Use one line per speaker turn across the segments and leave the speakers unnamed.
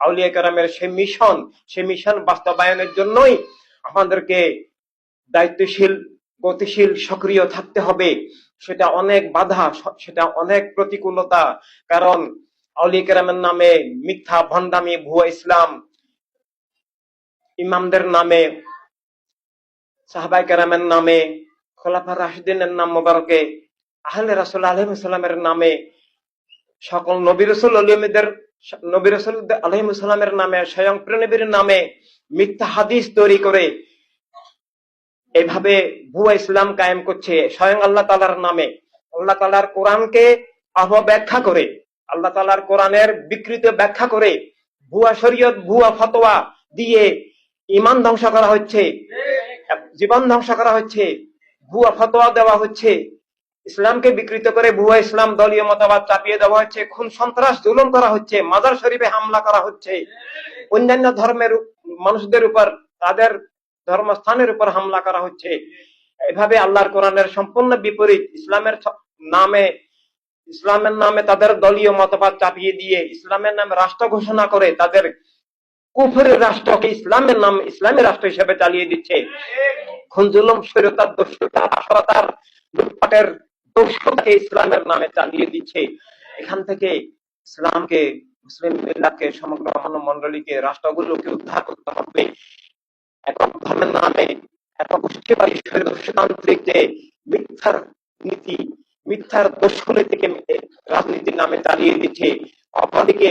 আউলিয়া কেরামের সে মিশন সে মিশন বাস্তবায়নের জন্যই আমাদেরকে দায়িত্বশীল, গতিশীল, সক্রিয় থাকতে হবে। সেটা অনেক বাধা, সেটা অনেক প্রতিকূলতা। কারণ আউলিয়া কেরামের নামে মিথ্যা, ভণ্ডামি, ভুয়া ইসলাম ইমামদের নামে সাহাবাই কেরামের নামে, খোলাফা রাশিদিনের নাম মোবারকে, আহলে রাসুল আলহিমের নামে, সকল নবী রসুল নবী রসুল আলহিমের নামে স্বয়ং প্রণবীর নামে মিথ্যা হাদিস তৈরি করে এভাবে ভুয়া ইসলাম কায়েম করছে স্বয়ং আল্লাহ তালার নামে। আল্লাহ তালার কোরআনকে অপব্যাখ্যা করে, আল্লাহ তালার কোরআনের বিকৃত ব্যাখ্যা করে ভুয়া শরীয়ত, ভুয়া ফতোয়া দিয়ে ইমান ধ্বংস করা হচ্ছে, জীবন ধ্বংস করা হচ্ছে, ভুয়া ফতোয়া দেওয়া হচ্ছে। ইসলামকে বিকৃত করে ভুয়া ইসলাম দলীয় মতবাদ চাপিয়ে দেওয়া হচ্ছে, খুন, সন্ত্রাস জুলুম করা হচ্ছে, মাজার শরীফে হামলা করা হচ্ছে। অন্যান্য ধর্মের মানুষদের উপর, তাদের ধর্মস্থানের উপর হামলা করা হচ্ছে। এভাবে আল্লাহর কোরআনের সম্পূর্ণ বিপরীত ইসলামের নামে ইসলামের নামে তাদের দলীয় মতবাদ চাপিয়ে দিয়ে ইসলামের নামে রাষ্ট্র ঘোষণা করে তাদের কুফরের রাষ্ট্রকে ইসলামের নাম ইসলামী রাষ্ট্র হিসেবে চালিয়ে দিচ্ছে। খুন, জুলুম দস্যুতা আসরতার লুটপাটের দস্যুতাকে ইসলামের নামে চালিয়ে দিচ্ছে। এখান থেকে ইসলামকে, মুসলিম মিল্লাতকে, সমগ্র মন্ডলীকে রাষ্ট্রগুলোকে উদ্ধার করতে হবে। একক ধর্মের নামে একক গোষ্ঠীবাদী স্বৈরতান্ত্রিক যে মিথ্যার নীতি, মিথ্যার রাজনীতির নামে চালিয়ে দিচ্ছে। অপরদিকে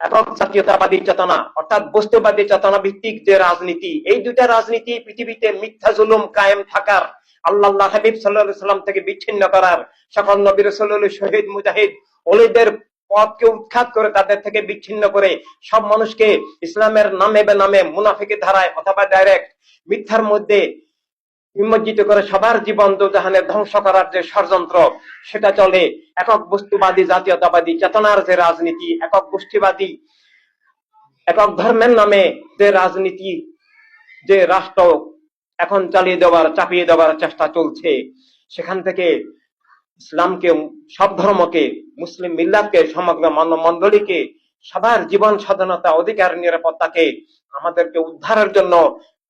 একক জাতীয়তাবাদী চেতনা, অর্থাৎ বস্তুবাদী চেতনা ভিত্তিক যে রাজনীতি, এই দুইটা রাজনীতি পৃথিবীতে মিথ্যা জুলুম কায়েম থাকার আল্লাহ হাবিব সাল্লাহ সাল্লাম থেকে বিচ্ছিন্ন করার সকল নবীর সাল্লাহ শহীদ মুজাহিদ ওলিদের পথকে উৎখাত করে তাদের থেকে বিচ্ছিন্ন করে সব মানুষকে ইসলামের নামে বেনামে মুনাফিকের ধারায় অথবা ডাইরেক্ট মিথ্যার মধ্যে নিমজ্জিত করে সবার জীবন দোজাহানের ধ্বংস করার যে ষড়যন্ত্র, সেটা চলে। একক বস্তুবাদী, জাতীয়তাবাদী, চেতনার যে রাজনীতি, একক গোষ্ঠীবাদী, একক ধর্মের নামে যে রাজনীতি, যে রাষ্ট্র এখন চালিয়ে দেওয়ার, চাপিয়ে দেওয়ার চেষ্টা চলছে। সেখান থেকে ইসলামকে, সব ধর্মকে, মুসলিম মিল্লাতকে, সমগ্র মানব মন্ডলীকে সবার জীবন স্বাধীনতা অধিকার নিরাপত্তাকে আমাদেরকে উদ্ধারের জন্য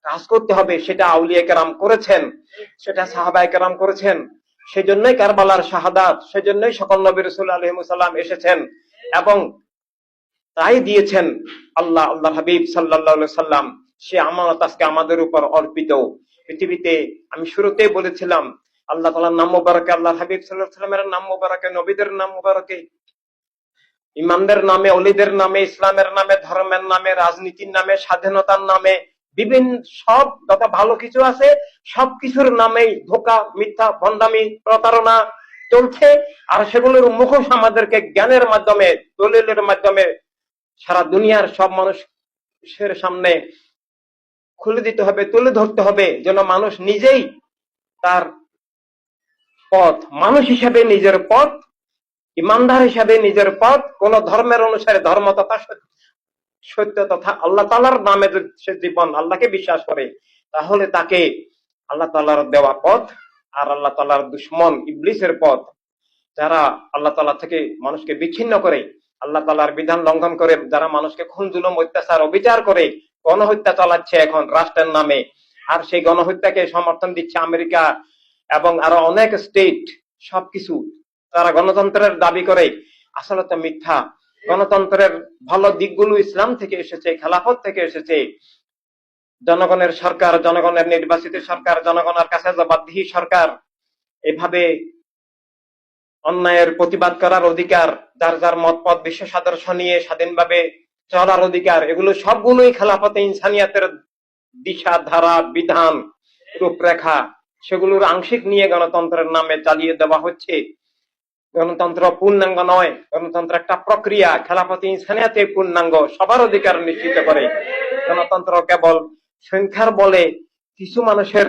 কাজ করতে হবে, সেটা আউলিয়া কেরাম করেছেন, সেটা সাহাবাই কেরাম করেছেন। সেজন্যই কারবালার শাহাদাত, সেজন্যই সকল নবী রসুল আলহিমসাল্লাম এসেছেন এবং তাই দিয়েছেন আল্লাহ আল্লাহ হাবিব সাল্লাহ সাল্লাম। সে আমানত আজকে আমাদের উপর অর্পিত। পৃথিবীতে আমি শুরুতেই বলেছিলাম, আল্লাহ তালার নাম মোবারকে আল্লাহ হাবিব সাল্লাহ সাল্লামের নাম মোবারকে, নবীদের নাম মোবারকে, ইমামদের নামে অলিদের নামে, ইসলামের নামে, ধর্মের নামে, রাজনীতির নামে, স্বাধীনতার নামে, বিভিন্ন সব যত ভালো কিছু আছে সব কিছুর নামেই ধোকা, মিথ্যা, ভণ্ডামি, প্রতারণা চলছে। আর সেগুলোর মুখোশ আমাদেরকে জ্ঞানের মাধ্যমে, দলিলের মাধ্যমে সারা দুনিয়ার সব মানুষের সামনে খুলে দিতে হবে, তুলে ধরতে হবে, যেন মানুষ নিজেই তার পথ, মানুষ হিসাবে নিজের পথ, ইমানদার হিসাবে নিজের পথ, কোন ধর্মের অনুসারে ধর্ম তথা সত্য- তথা আল্লাহ তালার নামে সে জীবন আল্লাহকে বিশ্বাস করে, তাহলে তাকে আল্লাহ তালার দেওয়া পথ আর আল্লাহ তালার দুশ্মন ইবলিসের পথ, যারা আল্লাহ তালা থেকে মানুষকে বিচ্ছিন্ন করে, আল্লাহ তালার বিধান লঙ্ঘন করে, যারা মানুষকে খুন, জুলুম, অত্যাচার, অবিচার করে গণহত্যা চালাচ্ছে এখন রাষ্ট্রের নামে। আর সেই গণহত্যাকে সমর্থন দিচ্ছে আমেরিকা এবং আরও অনেক স্টেট সবকিছু। তারা গণতন্ত্রের দাবি করে, আসলে তো মিথ্যা। গণতন্ত্রের ভালো দিকগুলো ইসলাম থেকে এসেছে, খেলাফত থেকে এসেছে। জনগণের সরকার, জনগণের নির্বাচিত সরকার, জনগণের কাছে জবাবদিহি সরকার। এভাবে অন্যায়ের প্রতিবাদ করার অধিকার, যার যার মত পথ বিশেষ আদর্শ নিয়ে স্বাধীনভাবে চলার অধিকার, এগুলো সবগুলোই খেলাফতে ইনসানিয়াতের দিশা, ধারা, বিধান, রূপরেখা, সেগুলোর আংশিক নিয়ে গণতন্ত্রের নামে চালিয়ে দেওয়া হচ্ছে। গণতন্ত্র পূর্ণাঙ্গ নয়, গণতন্ত্র একটা প্রক্রিয়া। খেলাফতি ইনসানিয়াতে পূর্ণাঙ্গ, সবার অধিকার নিশ্চিত করে। গণতন্ত্র কেবল সংখ্যার বলে কিছু মানুষের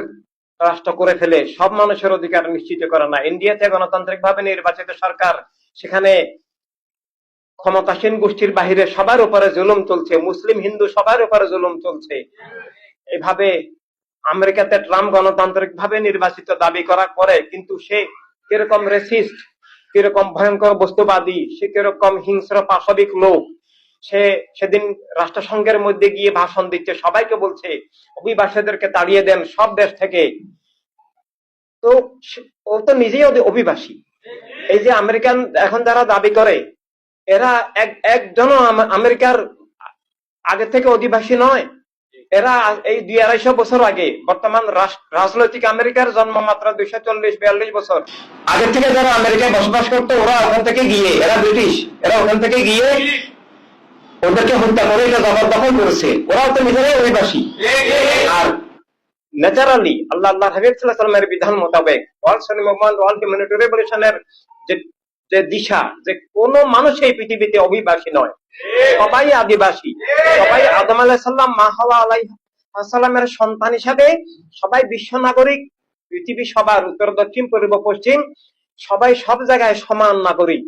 রাষ্ট্র করে ফেলে, সব মানুষের অধিকার নিশ্চিত করে না। ইন্ডিয়াতে গণতান্ত্রিক ভাবে নির্বাচিত সরকার, সেখানে ক্ষমতাসীন গোষ্ঠীর বাহিরে সবার উপরে জুলুম চলছে, মুসলিম, হিন্দু সবার উপরে জুলুম চলছে। এভাবে আমেরিকাতে ট্রাম্প গণতান্ত্রিক ভাবে নির্বাচিত দাবি করা করে কিন্তু সে কীরকম রেসিস্ট কীরকম ভয়ঙ্কর বস্তুবাদী, সে কীরকম হিংস্র পাশবিক লোক, সে সেদিন রাষ্ট্রসংঘের মধ্যে গিয়ে ভাষণ দিচ্ছে, সবাইকে বলছে, অভিবাসীদেরকে তাড়িয়ে দেন সব দেশ থেকে। তো ও তো নিজেই অভিবাসী। এই যে আমেরিকান এখন যারা দাবি করে এরা এক, একজনও আমেরিকার আগে থেকে অধিবাসী নয়। এরা এই দুই আড়াইশো বছর আগে, বর্তমান রাজনৈতিক আমেরিকার জন্ম মাত্র দুইশো চল্লিশ, বিয়াল্লিশ বছর। আগে থেকে যারা আমেরিকায় বসবাস করতো, ওরা ওখান থেকে গিয়ে, এরা ব্রিটিশ, এরা ওখান থেকে গিয়ে ওদেরকে হত্যা করে এটা জবরদখল করেছে। ওরাও তো নিজেরাই অভিবাসী আর ন্যাচারালি আল্লাহ আল্লাহ হাবিব সাল্লাহ সাল্লামের বিধান মোতাবেক ওয়ার্ল্ড সনি মুভমেন্ট ওয়ার্ল্ড রেভলিউশনের যে যে দিশা যে কোন মানুষ এই পৃথিবীতে অভিবাসী নয়। সবাই আদিবাসী। সবাই আদম আলাহ সাল্লাম আলাই সাল্লামের সন্তান হিসাবে সবাই বিশ্ব নাগরিক পৃথিবী সবার উত্তর দক্ষিণ পূর্ব পশ্চিম সবাই সব জায়গায় সমান নাগরিক।